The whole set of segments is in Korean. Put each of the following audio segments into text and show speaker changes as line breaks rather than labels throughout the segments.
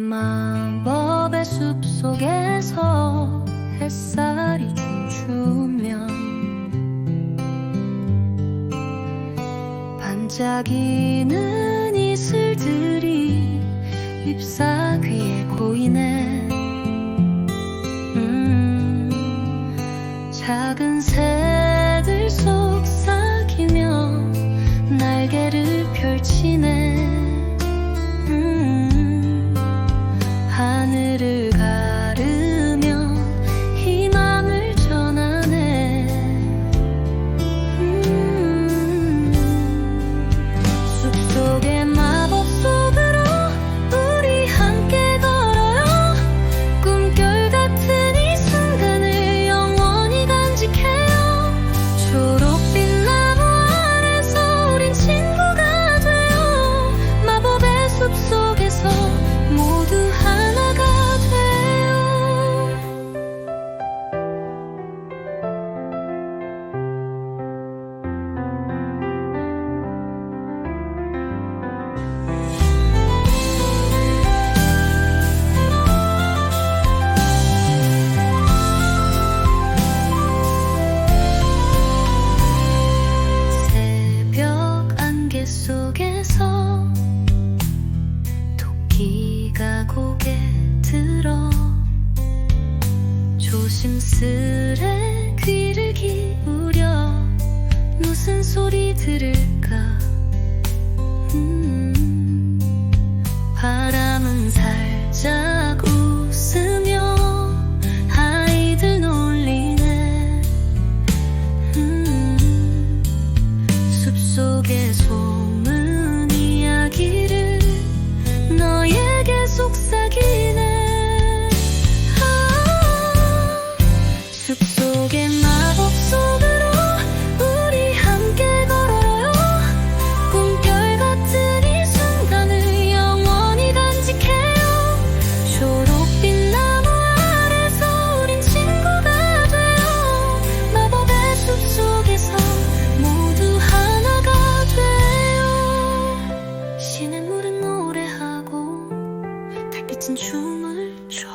마법의 숲 속에서 햇살이 춤추면 반짝이는 이슬들이 잎사 귀에 보이네. 음, 작은 새들 속삭이며 날개를 펼치네. 조심스레 귀를 기울여 무슨 소리 들을까? 음, 바람은 살 같은 춤을 춰.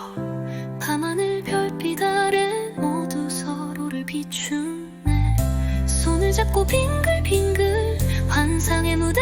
밤하늘 별빛 아래 모두 서로를 비추네. 손을 잡고 빙글빙글 환상의 무대